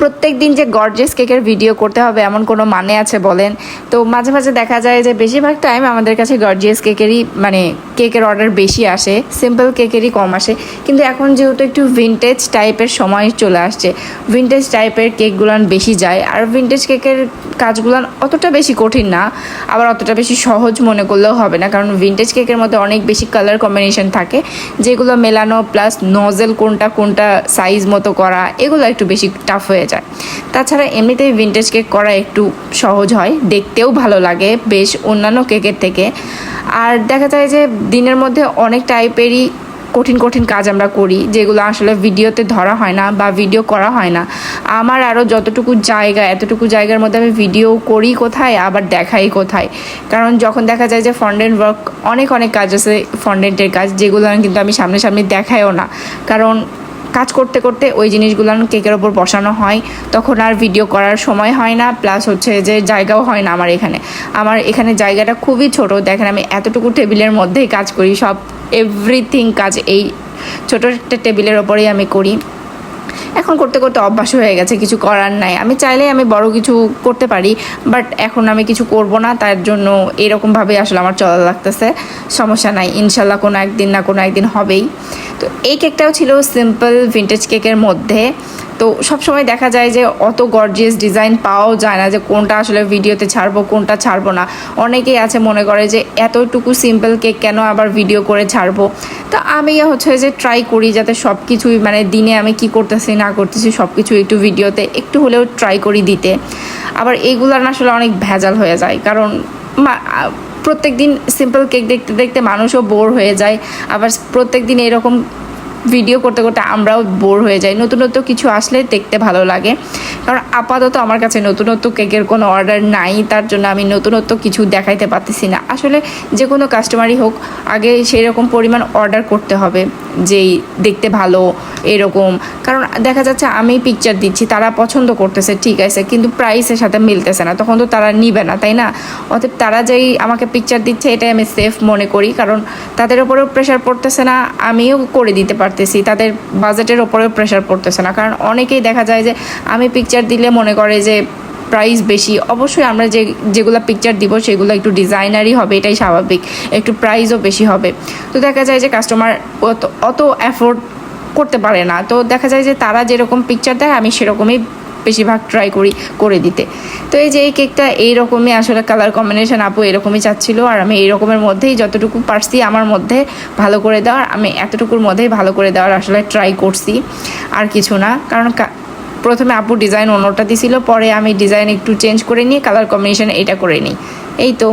প্রত্যেক দিন যে গর্জেস কেকের ভিডিও করতে হবে, এমন কোনো মানে আছে বলেন? তো মাঝে মাঝে দেখা যায় যে বেশিরভাগ টাইম আমাদের কাছে গর্জিয়াস কেকেরই মানে কেকের অর্ডার বেশি আসে সিম্পল কেকেরই কম আসে। কিন্তু এখন যেহেতু একটু ভিনটেজ টাইপের সময় চলে আসছে ভিনটেজ টাইপের কেকগুলান বেশি যায়, আর ভিনটেজ কেকের কাজগুলান অতটা বেশি কঠিন না, আবার অতটা বেশি সহজ মনে করলেও হবে না, কারণ ভিনটেজ কেকের মধ্যে অনেক বেশি কালার কম্বিনেশন থাকে, যেগুলো মেলানো প্লাস নজেল কোনটা কোনটা সাইজ মতো করা, এগুলো একটু বেশি টাফ হয়ে যায়। তাছাড়া এমনিতেই ভিনটেজ কেক করা একটু সহজ হয়, দেখতেও ভালো লাগে বেশ অন্যান্য কেকের থেকে। আর দেখা যায় যে দিনের মধ্যে অনেক টাইপেরই কঠিন কঠিন কাজ আমরা করি, যেগুলো আসলে ভিডিওতে ধরা হয় না বা ভিডিও করা হয় না। আমার আরও যতটুকু জায়গা, এতটুকু জায়গার মধ্যে আমি ভিডিও করি কোথায়, আবার দেখাই কোথায়। কারণ যখন দেখা যায় যে ফন্ডেন্ট ওয়ার্ক অনেক অনেক কাজ আছে ফন্ডেন্টের কাজ, যেগুলো কিন্তু আমি সামনে সামনে দেখাইও না। কারণ কাজ করতে করতে ওই জিনিসগুলো কেকের ওপর বসানো হয়। তখন আর ভিডিও করার সময় হয় না প্লাস হচ্ছে যে জায়গাও হয় না আমার এখানে। আমার এখানে জায়গাটা খুবই ছোট, দেখেন আমি এতটুকু টেবিলের মধ্যেই কাজ করি, সব এভরিথিং কাজ এই ছোটো একটা টেবিলের ওপরেই আমি করি। এখন করতে করতে অভ্যাস হয়ে গেছে, কিছু করার নাই। আমি চাইলে আমি বড় কিছু করতে পারি বাট এখন আমি কিছু করব না, তার জন্য এরকমভাবে আসলে আমার চলা লাগতেছে। সমস্যা নাই, ইনশাল্লাহ কোনো একদিন না কোনো একদিন হবেই। তো এই কেকটাও ছিল সিম্পল ভিন্টেজ কেকের মধ্যে। তো সবসময় দেখা যায় যে অত গর্জিয়াস ডিজাইন পাওয়াও যায় না যে কোনটা আসলে ভিডিওতে ছাড়বো, কোনটা ছাড়বো না। অনেকেই আছে মনে করে যে এতটুকু সিম্পল কেক কেন আবার ভিডিও করে ছাড়বো? তো আমি হচ্ছে যে ট্রাই করি যাতে সব কিছুই মানে দিনে আমি কি করতেছি, না করতেছি সব কিছু একটু ভিডিওতে একটু হলেও ট্রাই করি দিতে। আবার এইগুলার না আসলে অনেক ভেজাল হয়ে যায়। কারণ প্রত্যেক দিন সিম্পল কেক দেখতে দেখতে মানুষও বোর হয়ে যায়। আবার প্রত্যেক দিন এরকম ভিডিও করতে করতে আমরাও বোর হয়ে যাই। নতুনত্ব কিছু আসলে দেখতে ভালো লাগে। কারণ আপাতত আমার কাছে নতুনত্ব কেকের কোনো অর্ডার নাই, তার জন্য আমি নতুনত্ব কিছু দেখাইতে পারতেছি না। আসলে যে কোনো কাস্টমারই হোক, আগে সেই রকম পরিমাণ অর্ডার করতে হবে, যেই দেখতে ভালো, এরকম। কারণ দেখা যাচ্ছে আমি পিকচার দিচ্ছি, তারা পছন্দ করতেছে, ঠিক আছে, কিন্তু প্রাইসের সাথে মিলতেছে না। তখন তো তারা নিবে না, তাই না? অতএব তারা যেই আমাকে পিকচার দিচ্ছে, এটাই আমি সেফ মনে করি। কারণ তাদের ওপরেও প্রেশার পড়তেছে না, আমিও করে দিতে পারতেছি তাদের বাজেটের ওপরেও প্রেশার পড়তেছে না। কারণ অনেকেই দেখা যায় যে, আমি পিকচার দিলে মনে করে যে প্রাইস বেশি। অবশ্যই আমরা যে, যেগুলো পিকচার দিব, সেগুলো একটু ডিজাইনারই হবে, এটাই স্বাভাবিক। একটু প্রাইসও বেশি হবে। তো দেখা যায় যে কাস্টমার অত অত অ্যাফোর্ড করতে পারে না। তো দেখা যায় যে, তারা যেরকম পিকচার দেয়, আমি সেরকমই বেশিরভাগ ট্রাই করি, করে দিতে। তো এই যে এই কেকটা এইরকমই আসলে কালার কম্বিনেশন আপু এরকমই চাচ্ছিলো, আর আমি এই রকমের মধ্যেই যতটুকু পারছি আমার মধ্যে ভালো করে দেওয়ার, আমি এতটুকুর মধ্যেই ভালো করে দেওয়ার আসলে ট্রাই করছি, আর কিছু না। কারণ প্রথমে আপু ডিজাইন অন্যটা দিছিল, পরে আমি ডিজাইন একটু চেঞ্জ করে নিয়ে কালার কম্বিনেশন এটা করে নিই। এই তো।